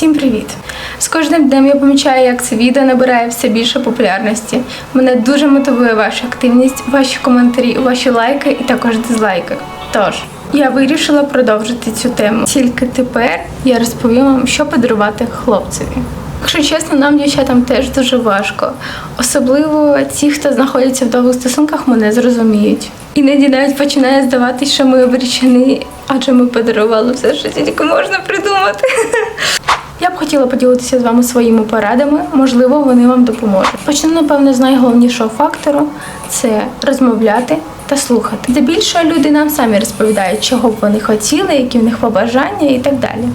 Всім привіт! З кожним днем я помічаю, як це відео набирає все більше популярності. Мене дуже мотивує ваша активність, ваші коментарі, ваші лайки і також дизлайки. Тож я вирішила продовжити цю тему. Тільки тепер я розповім вам, що подарувати хлопцеві. Якщо чесно, нам дівчатам теж дуже важко. Особливо ті, хто знаходяться в довгих стосунках, мене зрозуміють. Іноді навіть починає здаватися, що ми обречені, адже ми подарували все, що тільки можна придумати. Я б хотіла поділитися з вами своїми порадами, можливо, вони вам допоможуть. Почну, напевно, з найголовнішого фактору це розмовляти та слухати. Здебільшого люди нам самі розповідають, чого б вони хотіли, які в них побажання і так далі.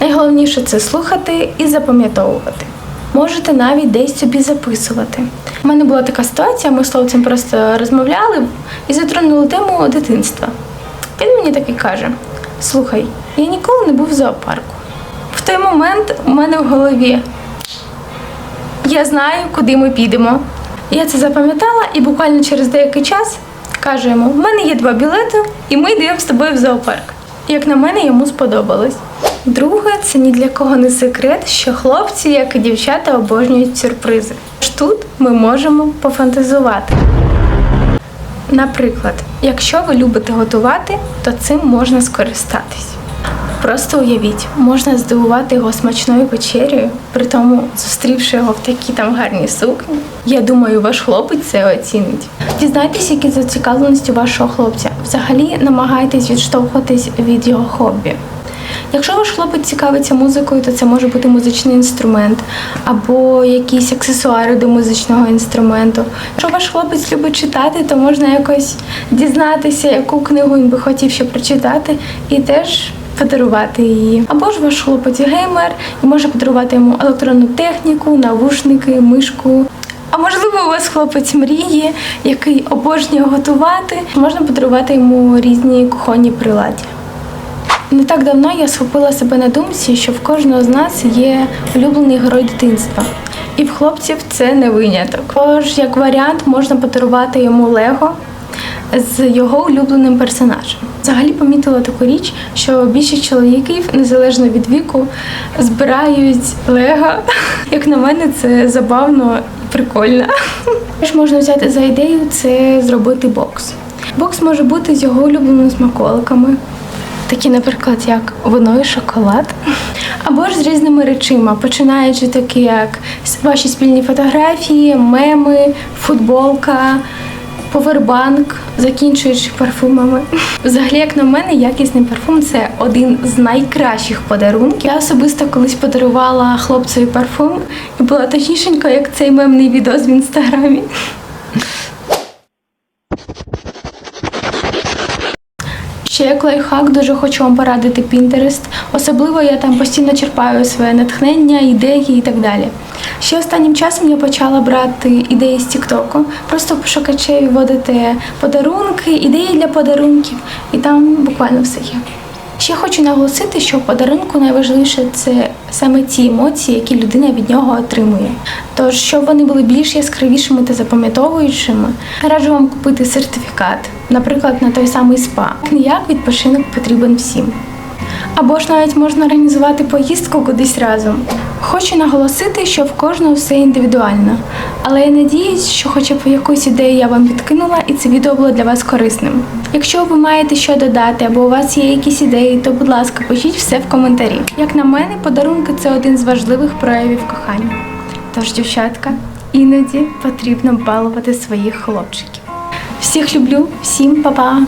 Найголовніше це слухати і запам'ятовувати. Можете навіть десь собі записувати. У мене була така ситуація, ми з хлопцем просто розмовляли і затронули тему дитинства. Він мені так і каже: слухай, я ніколи не був в зоопарку. Той момент у мене в голові я знаю, куди ми підемо. Я це запам'ятала і буквально через деякий час кажу йому: в мене є два білети, і ми йдемо з тобою в зоопарк. Як на мене, йому сподобалось. Друге, це ні для кого не секрет, що хлопці, як і дівчата, обожнюють сюрпризи. Тож Тут ми можемо пофантазувати. Наприклад, якщо ви любите готувати, то цим можна скористатись. Просто уявіть, можна здивувати його смачною вечерею, при тому зустрівши його в такій там гарній сукні. Я думаю, ваш хлопець це оцінить. Дізнайтесь, які зацікавленості вашого хлопця. Взагалі намагайтесь відштовхуватись від його хобі. Якщо ваш хлопець цікавиться музикою, то це може бути музичний інструмент або якісь аксесуари до музичного інструменту. Якщо ваш хлопець любить читати, то можна якось дізнатися, яку книгу він би хотів ще прочитати, і теж подарувати її. Або ж ваш хлопець геймер і може подарувати йому електронну техніку, навушники, мишку. А можливо, у вас хлопець мріє, який обожнює готувати. Можна подарувати йому різні кухонні приладдя. Не так давно я схопила себе на думці, що в кожного з нас є улюблений герой дитинства. І в хлопців це не виняток. Тож, як варіант, можна подарувати йому Лего з його улюбленим персонажем. Взагалі помітила таку річ, що більшість чоловіків, незалежно від віку, збирають Лего. Як на мене, це забавно і прикольно. Теж можна взяти за ідею це зробити бокс. Бокс може бути з його улюбленими смаколиками, такі, наприклад, як вино і шоколад, або ж з різними речима, починаючи такі, як ваші спільні фотографії, меми, футболка, повербанк, закінчуючи парфумами. Взагалі, як на мене, якісний парфум це один з найкращих подарунків. Я особисто колись подарувала хлопцеві парфум і була точнішенько, як цей мемний відос в інстаграмі. Ще як лайфхак дуже хочу вам порадити Pinterest. Особливо я там постійно черпаю своє натхнення, ідеї і так далі. Ще останнім часом я почала брати ідеї з Тіктоку. Просто пошукачеві вводити подарунки, ідеї для подарунків, і там буквально все є. Ще хочу наголосити, що в подарунку найважливіше це саме ті емоції, які людина від нього отримує. Тож, щоб вони були більш яскравішими та запам'ятовуючими, раджу вам купити сертифікат, наприклад, на той самий спа. Ніяк відпочинок потрібен всім. Або ж навіть можна організувати поїздку кудись разом. Хочу наголосити, що в кожного все індивідуально, але я надіюсь, що хоча б якусь ідею я вам підкинула, і це відео було для вас корисним. Якщо ви маєте що додати, або у вас є якісь ідеї, то будь ласка, пишіть все в коментарі. Як на мене, подарунки це один з важливих проявів кохання. Тож, дівчатка, іноді потрібно балувати своїх хлопчиків. Всіх люблю, всім па-па!